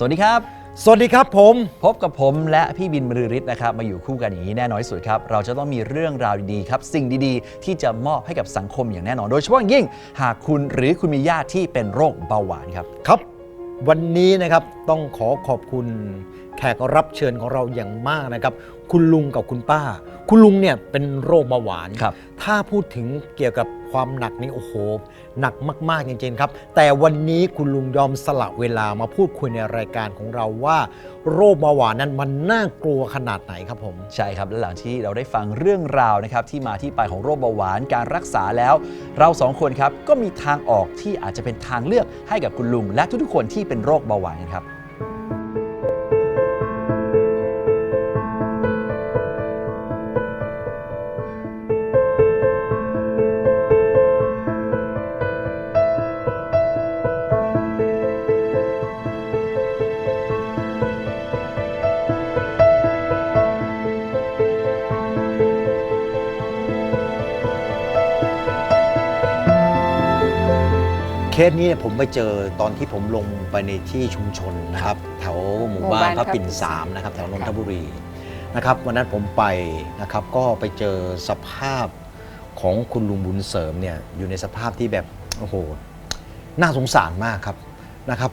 สวัสดีครับ สวัสดีครับผม พบกับผมและพี่บินบรือฤทธิ์นะครับมาอยู่คู่กันอย่างนี้แน่นอนที่สุดครับ เราจะต้องมีเรื่องราวดีๆครับ สิ่งดีๆ ที่จะมอบให้กับสังคมอย่างแน่นอน โดยเฉพาะอย่างยิ่ง หากคุณหรือคุณมีญาติที่เป็นโรคเบาหวานครับ ครับ วันนี้นะครับต้องขอขอบคุณ แขกรับเชิญของเราอย่างมากนะครับ คุณลุงกับคุณป้า คุณลุงเนี่ยเป็นโรคเบาหวาน ครับ ถ้าพูดถึงเกี่ยวกับความหนักนี่โอ้โห หนักมากๆจริงๆครับ แต่วันนี้คุณลุงยอมสละเวลามาพูดคุยในรายการของเราว่า โรคเบาหวานนั้นมันน่ากลัวขนาดไหนครับผม ใช่ครับและหลังที่เราได้ฟังเรื่องราวนะครับที่มาที่ไปของโรคเบาหวานการรักษาแล้ว เราสองคนครับก็มีทางออกที่อาจจะเป็นทางเลือกให้กับคุณลุงและทุกๆคนที่เป็นโรคเบาหวานกันครับ เคสนี้เนี่ยผมไปเจอตอนที่ผมลงไปในที่ชุมชนนะครับ แถวหมู่บ้านหมู่บ้านพระปิ่นพระปิ่นสามนะครับ แถวนนคทรับบุรีนะครับวันนั้นผมไปนะครับก็ไปเจอสภาพของคุณลุงบุญเสริมเนี่ยอยู่ในสภาพที่แบบโอ้โหน่าสงสารมากครับนะครับ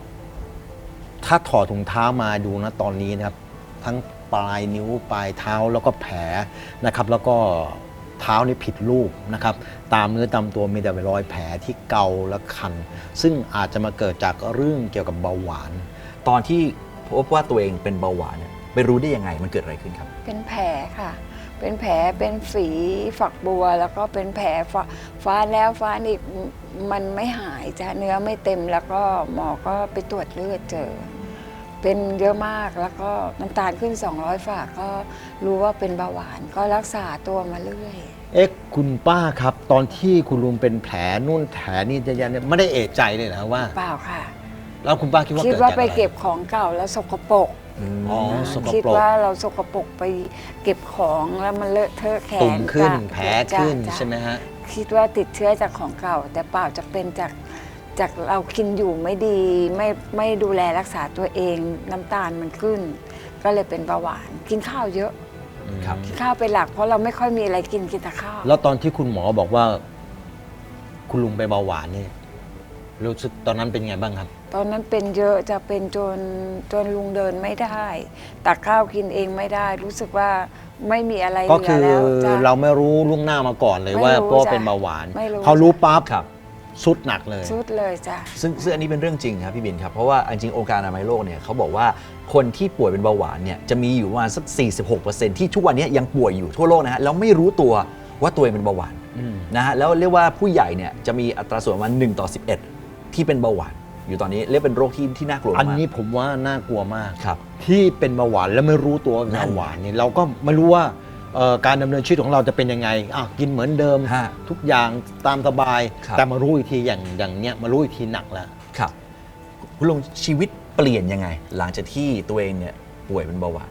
ถ้าถอดถุงเท้ามาดูนะตอนนี้นะครับ ทั้งปลายนิ้วปลายเท้าแล้วก็แผลนะครับ แล้วก็ เท้านี่ผิดรูปนะครับตามเนื้อตามตัวมีแต่รอยแผลที่เกาและคัน ซึ่งอาจจะมาเกิดจากเรื่องเกี่ยวกับเบาหวาน ตอนที่พบว่าตัวเองเป็นเบาหวานเนี่ยไปรู้ได้ยังไงมันเกิดอะไรขึ้นครับ เป็นแผลค่ะ เป็นแผลเป็นฝีฝักบัว แล้วก็เป็นแผลฟ้าฟาแล้วฟ้าอีกมันไม่หายจ้ะเนื้อไม่เต็มแล้วก็หมอก็ไปตรวจเลือดเจอ เป็นเยอะมากแล้วก็น้ำตาลขึ้น 200 ฝาก็รู้ว่าเป็นเบาหวานก็รักษาตัวมาเรื่อย เอ๊ะคุณป้าครับ ตอนที่คุณลุงเป็นแผลนู่นแผลนี่จะยันเนี่ยไม่ได้เอะใจเลยนะว่า เปล่าค่ะ แล้วคุณป้าคิดว่าคิดเกิดว่าจากไปอะไรเก็บของเก่าแล้วสกปรกอ๋อนะสกคิดปรกว่าเราสกปรกไปเก็บของแล้วมันเลอะเทอะแขนตุ่มขึ้น จ้ะแผลจ้ะขึ้นจ้ะใช่ไหมฮะ คิดว่าติดเชื้อจากของเก่า แต่เปล่าจะเป็นจาก จากเรากินอยู่ไม่ดีไม่ไม่ดูแลรักษาตัวเองน้ำตาลมันขึ้น ก็เลยเป็นเบาหวาน กินข้าวเยอะครับ กินข้าวเป็นหลัก เพราะเราไม่ค่อยมีอะไรกินกินแต่ข้าวแล้วตอนที่คุณหมอบอกว่า คุณลุงเป็นเบาหวานนี่รู้สึกตอนนั้นเป็นไงบ้างครับ ตอนนั้นเป็นเยอะจะเป็นจนจนลุงเดินไม่ได้ตักข้าวกินเองไม่ได้ รู้สึกว่าไม่มีอะไรเหก็ลืคืออแล้วจ้ะ เราไม่รู้ล่วงหน้ามาก่อนเลยไม่ว่ารู้เพราะว่าจ้ะเป็นเบาหวานไม่รู้ พอรู้ปั๊บครับ สุดหนักเลย สุดเลยจ้ะ ซึ่งซึ่งอันนี้เป็นเรื่องจริงครับพี่บินครับ เพราะว่าจริงๆองค์การอนามัยโลกเนี่ยเขาบอกว่าคนที่ป่วยเป็นเบาหวานเนี่ยจะมีอยู่ประมาณสัก 46%ที่ทุกวันนี้ยังป่วยอยู่ทั่วโลกนะฮะแล้วไม่รู้ตัวว่าตัวเองเป็นเบาหวานอืมนะฮะแล้วเรียกว่าผู้ใหญ่เนี่ยจะมีอัตราส่วนประมาณ1ต่อ 11 ที่เป็นเบาหวาน อยู่ตอนนี้เรียกเป็นโรคที่ที่น่ากลัวมากอันนี้ผมว่าน่ากลัวมากครับ ที่เป็นเบาหวานแล้วไม่รู้ตัวว่าเป็นนั่นเบาหวานนี่เราก็ไม่รู้ว่า เอ่อการดำเนินชีวิตของเราจะเป็นยังไงอะกินเหมือนเดิม ฮะทุกอย่างตามสบาย ครับ แต่มารู้อีกทีอย่างอย่างเนี้ยมารู้อีกทีหนักแล้ว ครับ คุณลุงชีวิตเปลี่ยนยังไง หลังจากที่ตัวเองเนี่ยป่วยเป็นเบาหวาน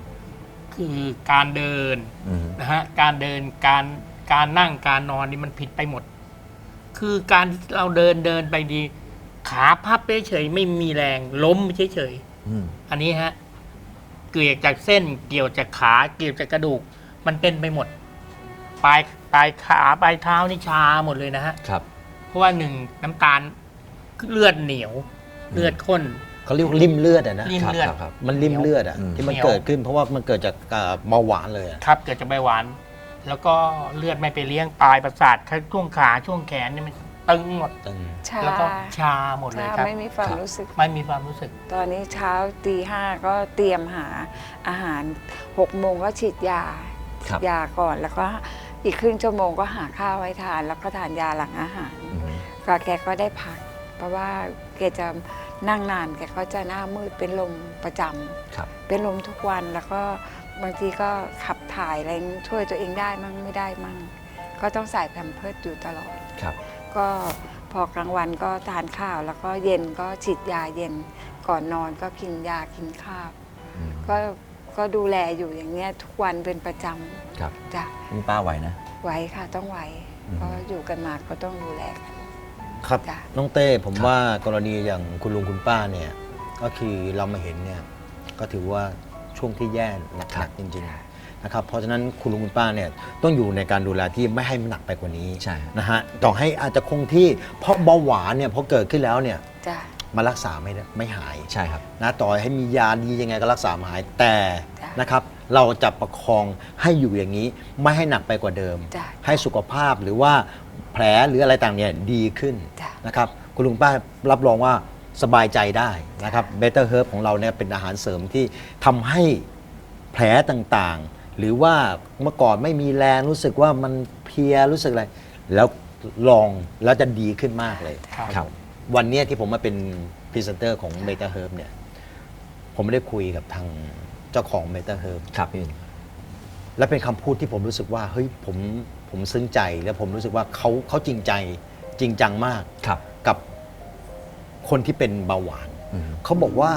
คือการเดินอืมนะฮะการเดินการการนั่งการนอนนี่มันผิดไปหมด คือการที่เราเดินเดินไปดี ขาพับเฉยๆไม่มีแรงล้มเฉยอืมๆอันนี้ฮะเกี่ยวจากเส้นเกี่ยวจากขาเกี่ยวจากกระดูก มันเป็นไปหมด ปลายปลายขาปลายเท้านี่ชาหมดเลยนะฮะ ครับ เพราะว่าหนึ่งน้ำตาลเลือดเหนียว เลือดข้น เขาเรียกว่าริ่มเลือดอะนะริ่มเลือด ครับครับมันริ่มเลือดอะอืมที่มันเหนียวเกิดขึ้นเพราะว่ามันเกิดจากเอ่อเบาหวานเลยอะ ครับเกิดจากใบหวาน แล้วก็เลือดไม่ไปเลี้ยงปลายประสาทช่วงขาช่วงแขนเนี่ยมันตึงหมดตึงชาแล้วก็ชาหมดเลยชาครับ ไม่มีความครับ รู้สึก ไม่มีความรู้สึก ตอนนี้เช้าตีห้าก็เตรียมหาอาหารหกโมงก็ฉีดยา ครับ ยาก่อนแล้วก็อีกครึ่งชั่วโมงก็หาข้าวไว้ทาน แล้วก็ทานยาหลังอาหาร อืมก็แกก็ได้พัก เพราะว่าแกจะนั่งนานแกก็จะหน้ามืดเป็นลมประจำครับ เป็นลมทุกวันแล้วก็บางทีก็ขับถ่ายอะไรช่วยตัวเองได้มั่งไม่ได้มั่งก็ต้องใส่แพมเพิร์ดอยู่ตลอด ครับ ก็พอกลางวันก็ทานข้าว แล้วก็เย็นก็ฉีดยาเย็นก่อนนอนก็กินยากินข้าว อืมก็ ก็ดูแลอยู่อย่างเนี้ยทุกวันเป็นประจครับำจ้ะนี่ป้าไหวนะไหวค่ะต้องไหวอืม เพราะอยู่กันมาก็ต้องดูแลกันครับ จ้ะน้องเต้ผมครับว่ากรณีอย่างคุณลุงคุณป้าเนี่ย ก็คือเรามาเห็นเนี่ยก็ถือว่าช่วงที่แย่หนักๆจริงๆนะครับเพราะฉะนั้นคุณลุงคุณป้าเนี่ยต้องอยู่ในการดูแลที่ไม่ให้มันหนักไปกว่านี้ใช่ นะฮะต่อให้อาจจะคงที่เพราะเบาหวานเนี่ยพอเกิดขึ้นแล้วเนี่ย จ้ะ มารักษาไม่ได้ไม่หายใช่ครับ นะต่อให้มียาดียังไงก็รักษาไม่หายแต่จ้ะนะครับ เราจะประคองให้อยู่อย่างนี้ ไม่ให้หนักไปกว่าเดิม จ้ะให้สุขภาพหรือว่าแผลหรืออะไรต่างเนี่ยดีขึ้นจ้ะ นะครับ คุณลุงป้ารับรองว่าสบายใจได้นะครับเบเตอร์เฮิร์บของเราเนี่ยเป็นอาหารเสริมที่ทำให้แผลต่างๆ หรือว่าเมื่อก่อนไม่มีแรงรู้สึกว่ามันเพลียรู้สึกอะไร แล้วลองแล้วจะดีขึ้นมากเลย ครับ ครับ วันเนี้ยที่ผมมาเป็นพรีเซนเตอร์ของเบต้าเฮิร์บเนี่ย ผมได้คุยกับทางเจ้าของเบต้าเฮิร์บครับพี่บิน และเป็นคำพูดที่ผมรู้สึกว่าเฮ้ยผมผมซึ้งใจและผมรู้สึกว่าเขาเขาจริงใจจริงจังมากครับ กับคนที่เป็นเบาหวาน อืม เขาบอกว่า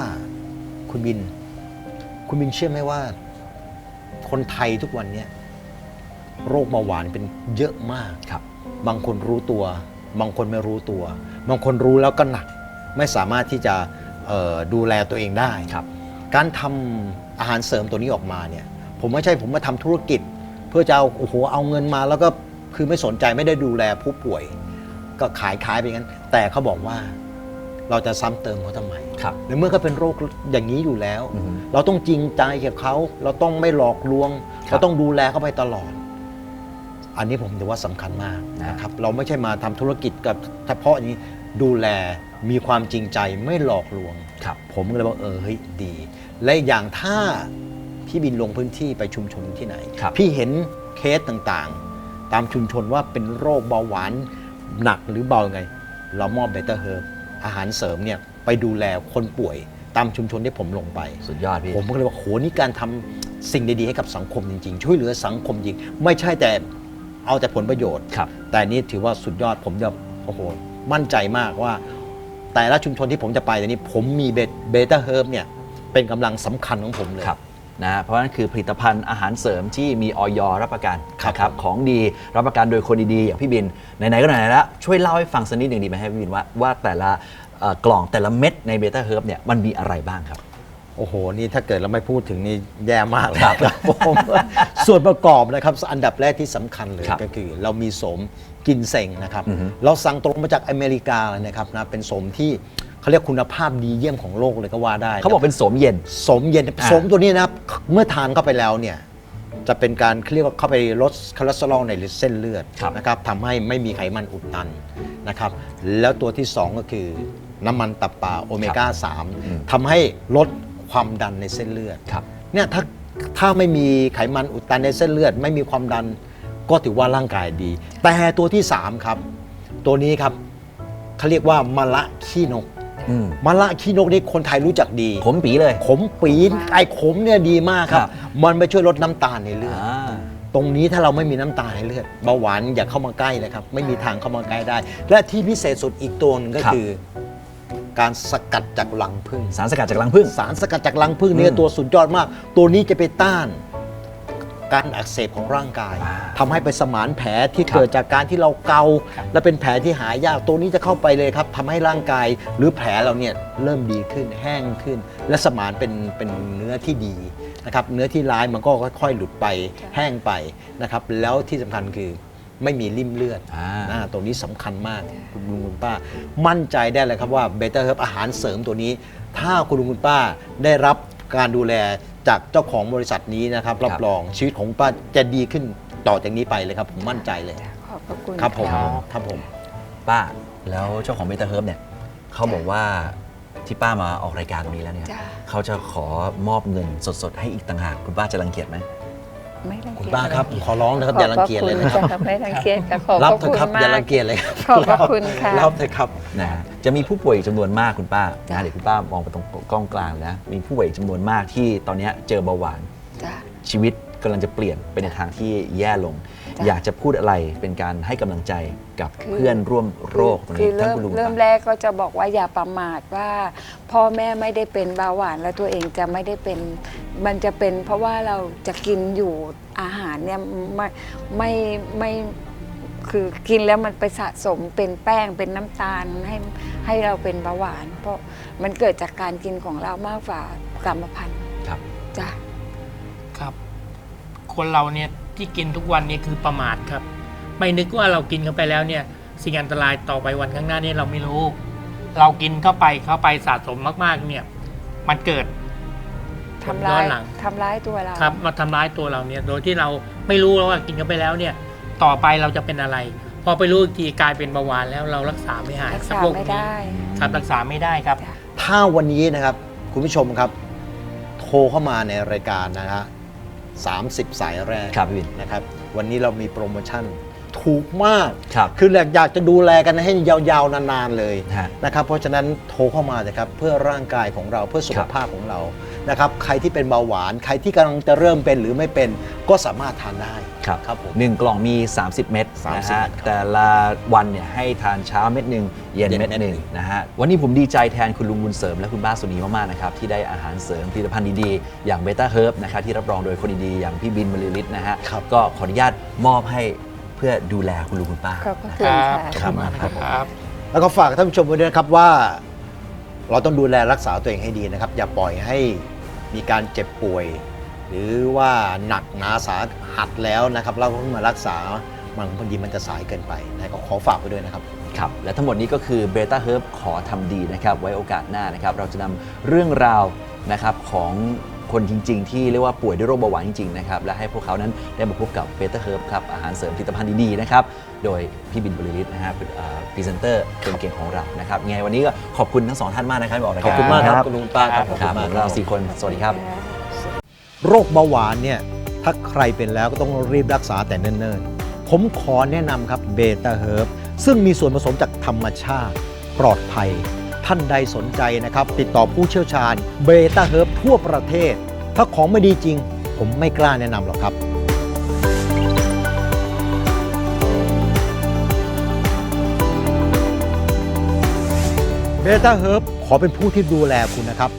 คุณบิน คุณบินเชื่อไหมว่า คนไทยทุกวันเนี้ยโรคเบาหวานเป็นเยอะมาก ครับ บางคนรู้ตัว บางคนไม่รู้ตัว บางคนรู้แล้วก็หนัก ไม่สามารถที่จะเอ่อดูแลตัวเองได้ครับ การทำอาหารเสริมตัวนี้ออกมาเนี่ย ผมไม่ใช่ผมมาทำธุรกิจ เพื่อจะเอาโอ้โหเอาเงินมาแล้วก็คือไม่สนใจไม่ได้ดูแลผู้ป่วย ก็ขายขายไปงั้น แต่เขาบอกว่าเราจะซ้ำเติมเขาทำไมครับในเมื่อเขาเป็นโรคอย่างนี้อยู่แล้วอือฮึเราต้องจริงใจกับเขา เราต้องไม่หลอกลวงครับเราต้องดูแลเขาไปตลอด อันนี้ผมถือว่าสำคัญมากนะนะครับ เราไม่ใช่มาทำธุรกิจกับเฉพาะนี้ ดูแลมีความจริงใจไม่หลอกลวง ครับ ผมก็เลยว่าเออเฮ้ยดี และอีกอย่างถ้าพี่บินลงพื้นที่ไปชุมชนที่ไหน ครับ พี่เห็นเคสต่างๆ ตามชุมชนว่าเป็นโรคเบาหวานหนักหรือเบายังไง เรามอบเบเตอร์เฮิร์บอาหารเสริมเนี่ยไปดูแลคนป่วยตามชุมชนที่ผมลงไป สุดยอดพี่ ผมก็เลยว่าโหนี่การทำสิ่งดี ๆ ให้กับสังคมจริง ๆ ช่วยเหลือสังคมจริง ไม่ใช่แต่เอาแต่ผลประโยชน์ ครับ แต่นี่ถือว่าสุดยอดผมจะโอ้โห มั่นใจมากว่า แต่ละชุมชนที่ผมจะไปตอนนี้ ผมมีเบต้าเฮิร์บเนี่ยเป็นกำลังสำคัญของผมเลย ครับนะเพราะนั่นคือผลิตภัณฑ์อาหารเสริมที่มีออยรับประกันครับนะครับของดีรับประกันโดยคนดีๆอย่างพี่บินไหนๆก็ไหนๆแล้วช่วยเล่าให้ฟังสักนิดหนึ่งดีไหมให้พี่บินว่าว่าแต่ละเอ่อกล่องแต่ละเม็ดในเบต้าเฮิร์บเนี่ยมันมีอะไรบ้างครับ โอ้โห นี่ถ้าเกิดเราไม่พูดถึงนี่แย่มากเลยครับผม ส่วนประกอบนะครับ อันดับแรกที่สำคัญเลยครับก็คือ เรามีโสม กินเซ็งนะครับอือฮึเราสั่งตรงมาจากอเมริกาเลยนะครับนะเป็นโสมที่เขาเรียกคุณภาพดีเยี่ยมของโลกเลยก็ว่าได้เขาบอกเป็นโสมเย็นโสมเย็นอ่าโสมตัวนี้นะครับเมื่อทานเข้าไปแล้วเนี่ยจะเป็นการเขาเรียกว่าเข้าไปลดคอเลสเตอรอลในเส้นเลือดครับนะครับทำให้ไม่มีไขมันอุดตันนะครับ แล้วตัวที่ 2 ก็คือน้ำมันตับปลาโอเมก้าอืม3ทำให้ลดความดันในเส้นเลือดครับเนี่ยถ้าถ้าไม่มีไขมันอุดตันในเส้นเลือด ไม่มีความดัน ก็ถือว่าร่างกายดี แต่ตัวที่ 3 ครับ ตัวนี้ครับเขาเรียกว่ามะละขี้นกอืมมะละขี้นกนี่คนไทยรู้จักดี ขมปีเลย ขมปีนไอ้ขมเนี่ยดีมากครัครับ บ มันไปช่วยลดน้ำตาลในเลือด อ่า ตรงนี้ถ้าเราไม่มีน้ำตาลในเลือดเบาหวานอย่าเข้ามาใกล้เลยครับ ไม่มีทางเข้ามาใกล้ได้ และที่พิเศษสุดอีกตัวหนึงก็ครับ คือ การสกัดจากรังผึ้งสารสกัดจากรังผึ้ง สารสกัดจากรังผึ้งเนี่ยอืม ตัวสุดยอดมาก ตัวนี้จะไปต้าน การอักเสบของร่างกายอ่าทำให้ไปสมานแผลที่ครับเกิดจากการที่เราเกาครับและเป็นแผลที่หายากตัวนี้จะเข้าไปเลยครับทำให้ร่างกายหรือแผลเราเนี่ยเริ่มดีขึ้นแห้งขึ้น และสมานเป็นเป็นเนื้อที่ดีนะครับเนื้อที่ร้ายมันก็ค่อยๆหลุดไปแห้งไปนะครับแล้วที่สำคัญคือไม่มีริ่มเลือดอ่าอ่าตัวนี้สำคัญมากคุณลุงคุณป้า มั่นใจได้เลยครับว่าเบเตอร์เฮิร์บอาหารเสริมตัวนี้ ถ้าคุณลุงคุณป้าได้รับ การดูแลจากเจ้าของบริษัทนี้นะครับรับรองชีวิตของป้าจะดีขึ้นต่อจากนี้ไปเลยครับ ผมมั่นใจเลย ขอบพระคุณครับผมะ ครับผม ป้าแล้วเจ้าของเบต้าเฮิร์บเนี่ยเขาบอกว่าที่ป้ามาออกรายการตรงนี้แล้วเนี่ยจ้ะ เขาจะขอมอบเงินสดๆ ให้อีกต่างหากคุณป้าจะรังเกียจไหม ไม่รังคุณเกียจป้าครับขอร้องนะครับอย่ารังเกียจเลยนะคขรัอบบพระคุณจ้ะไม่รังเกียจค่ะขอบรับพระเถอะคุณครับมาอย่ากรังเกียจเลยครับขอบพระคุณค่ะ รับเถอะครับนะฮะจะมีผู้ป่วยอีกจำนวนมากคุณป้าจ้ะนะเดี๋ยวคุณป้ามองไปตรงกล้องกลางนะมีผู้ป่วยอีกจำนวนมากที่ตอนเนี้ยเจอเบาหวานจ้ะชีวิตกำลังจะเปลี่ยนไปในทางที่แย่ลงจ้ะ อยากจะพูดอะไรเป็นการให้กำลังใจกับคือ เพื่อนร่วมโรคตรงคืนี้อท่านเริ่มคุณลุงเริ่มป้าแรกก็จะบอกว่าอย่าประมาทว่า พ่อแม่ไม่ได้เป็นเบาหวานแล้วตัวเองจะไม่ได้เป็นมันจะเป็น เพราะว่าเราจะกินอยู่อาหารเนี่ยไม่ไม่ไม่คือกินแล้วมันไปสะสมเป็นแป้งเป็นน้ำตาลให้ให้เราเป็นเบาหวาน เพราะมันเกิดจากการกินของเรามากกว่ากรรมพันธุ์ครับ จ้ะ ครับ คนเราเนี่ย ที่กินทุกวันนี้คือประมาทครับ ไม่นึกว่าเรากินเข้าไปแล้วเนี่ย สิ่งอันตรายต่อไปวันข้างหน้านี่เราไม่รู้ เรากินเข้าไปเข้าไปสะสมมากๆ เนี่ย มันเกิดทำร้ายย้อนหลังทำร้ายตัวเราครับ มาทำร้ายตัวเราเนี่ย โดยที่เราไม่รู้แล้วว่ากินเข้าไปแล้วเนี่ย ต่อไปเราจะเป็นอะไร พอไปรู้อีกทีกลายเป็นเบาหวานแล้วเรารักษาไม่หายรักคบษาโรคไม่นี้ได้ครับรักษาไม่ได้ครับจ้ะถ้าวันนี้นะครับ คุณผู้ชมครับ โทรเข้ามาในรายการนะฮะ 30 สายแรกครับพี่บิน นะครับ วันนี้เรามีโปรโมชั่นถูกมาก ครับคืออยากจะดูแลกันให้ยาวๆ นานๆ เลยฮะนะครับ เพราะฉะนั้นโทรเข้ามานะครับ เพื่อร่างกายของเราเพื่อสุคขรับภาพของเรา นะครับใครที่เป็นเบาหวาน ใครที่กำลังจะเริ่มเป็นหรือไม่เป็นก็สามารถทานได้ครับครับผมหนึ่งกล่องมี 30 เม็ดนะ30ฮะเม็ดครับแต่ละวันเนี่ยให้ทานเช้าเม็ดหนึ่งเย็นเย็นเม็ดเม็ดหนึ่งหนึ่งนะฮะวันนี้ผมดีใจแทนคุณลุงบุญเสริมและคุณป้าสุนีมากๆนะครับที่ได้อาหารเสริมผลิตภัณฑ์ดีๆ อย่างเบต้าเฮิร์บนะครับที่รับรองโดยคนดีๆอย่างพี่บินบริลิตนะฮะครับ ก็ขออนุญาตมอบให้เพื่อดูแลคุณลุงคุณป้าขอบพระคคุณรับค่ะ ขอบคุณมากนะครับ แล้วก็ฝากท่านผู้ชมไว้ด้วยนะครับว่า เราต้องดูแลรักษาตัวเองให้ดีนะครับ อย่าปล่อยให้มีการเจ็บป่วย หรือว่าหนักหนาสาหัสแล้วนะครับเราเพิ่งมารักษามันบางทีมันจะสายเกินไปนะก็ขอฝากไว้ด้วยนะครับครับและทั้งหมดนี้ก็คือเบต้าเฮิร์บขอทำดีนะครับ ไว้โอกาสหน้านะครับ เราจะนำเรื่องราวนะครับของ คนจริง ๆ ที่เรียกว่าป่วยด้วยโรคเบาหวานจริง ๆ นะครับ และให้พวกเขานั้นได้มาพบกับเบต้าเฮิร์บครับ อาหารเสริมผลิตภัณฑ์ดีๆนะครับ โดยพี่บินบริลิตนะฮะเป็นพรีเซนเตอร์คนเก่งของเรานะครับยังไงวันนี้ก็ขอบคุณทั้งสองท่านมากนะครับที่ออกรายขการอบคุณมากครับครับคุณลุงป้าครับขอบคคุรับณมากผมครัเราบสี่คนสวัสดีครับ โรคเบาหวานเนี่ยถ้าใครเป็นแล้วก็ต้องรีบรักษาแต่เนิ่นๆ ผมขอแนะนำครับเบต้าเฮิร์บซึ่งมีส่วนผสมจากธรรมชาติ ปลอดภัย ท่านใดสนใจนะครับ ติดต่อผู้เชี่ยวชาญเบต้าเฮิร์บทั่วประเทศ ถ้าของไม่ดีจริง ผมไม่กล้าแนะนำหรอกครับเบต้าเฮิร์บขอเป็นผู้ที่ดูแลคุณนะครับ